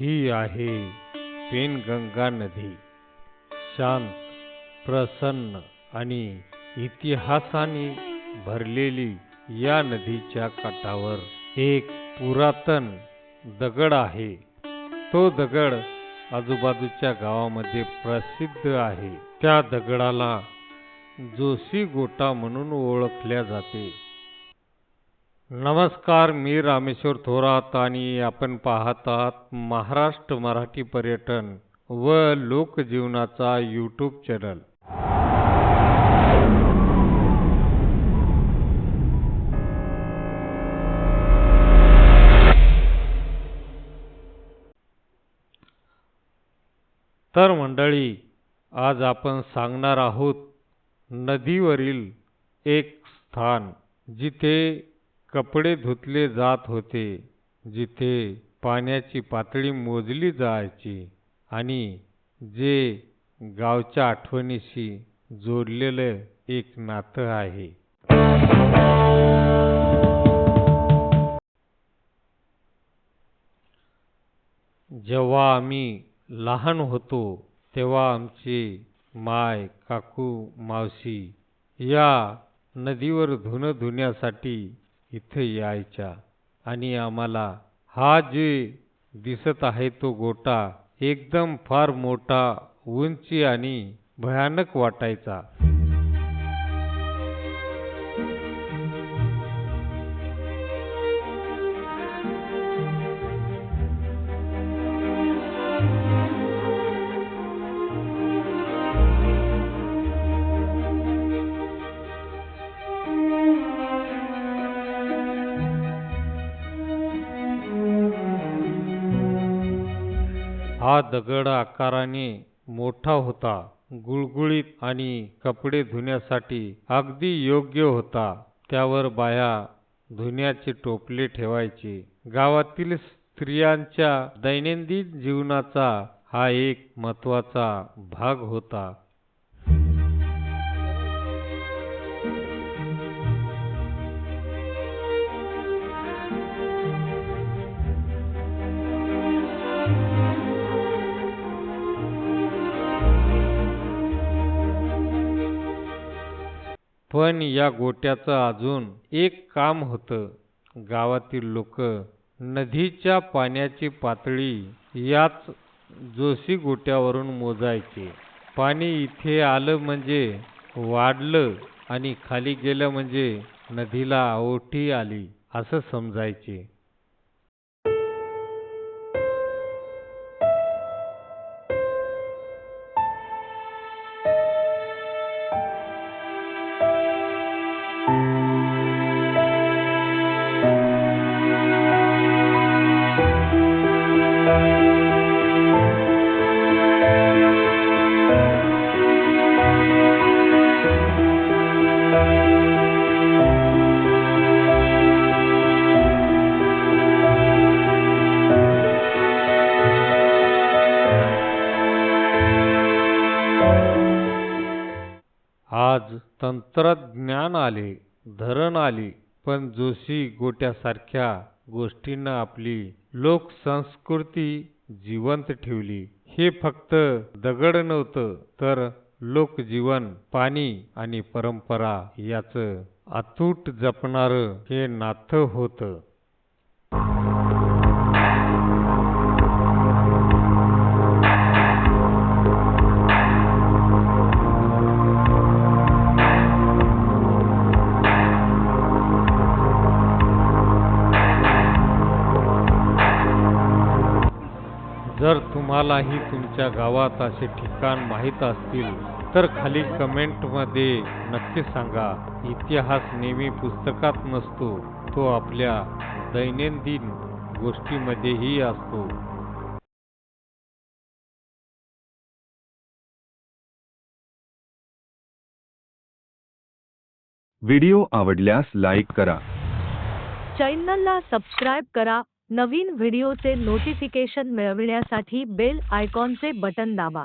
ही आहे पेनगंगा नदी. शांत प्रसन्न आणि इतिहासाने भरलेली या नदीच्या काठावर एक पुरातन दगड आहे. तो दगड आजूबाजूच्या गावामध्ये प्रसिद्ध आहे. त्या दगडाला जोशी गोटा म्हणून ओळखल्या जाते. नमस्कार मी रामेश्वर थोरात आणि आपण पाहत आहात महाराष्ट्र मराठी पर्यटन व लोकजीवनाचा यूट्यूब चॅनल तर मंडळी आज आपण सांगणार आहोत नदीवरील एक स्थान जिथे कपडे धुतले जात होते जिथे पाण्याची पातळी मोजली जायची आणि जे गावच्या आठवणीशी जोडलेलं एक नातं आहे. जेव्हा आम्ही लहान होतो तेव्हा आमचे माय काकू मावशी या नदीवर धुणं धुण्यासाठी इथे यायच्या. आणि आम्हाला हा जे दिसत आहे तो गोटा एकदम फार मोठा उंची आणि भयानक वाटायचा. हा दगड आकाराने मोठा होता गुळगुळीत आणि कपडे धुण्यासाठी अगदी योग्य होता. त्यावर बाया धुण्याचे टोपले ठेवायचे. गावातील स्त्रियांच्या दैनंदिन जीवनाचा हा एक महत्त्वाचा भाग होता. पण या गोट्याचं अजून एक काम होतं. गावातील लोक नदीच्या पाण्याची पातळी याच जोशी गोट्यावरून मोजायचे. पाणी इथे आलं म्हणजे वाढलं आणि खाली गेलं म्हणजे नदीला ओठी आली असं समजायचे. तंत्रज्ञान आले धरण आली पण जोशी गोट्यासारख्या गोष्टींना आपली लोकसंस्कृती जिवंत ठेवली. हे फक्त दगड नव्हतं तर लोकजीवन पाणी आणि परंपरा याचं अतूट जपणारं हे नातं होतं. जर तुम्हालाही तुमच्या गावात असे ठिकाण माहीत असतील तर खाली कमेंटमध्ये नक्की सांगा. इतिहास नेहमी पुस्तकात नसतो तो आपल्या दैनंदिन गोष्टीमध्येही असतो. व्हिडिओ आवडल्यास लाईक करा. चॅनलला सबस्क्राईब करा. नवीन व्हिडिओचे नोटिफिकेशन मिळविण्यासाठी बेल आयकॉनचे बटन दाबा.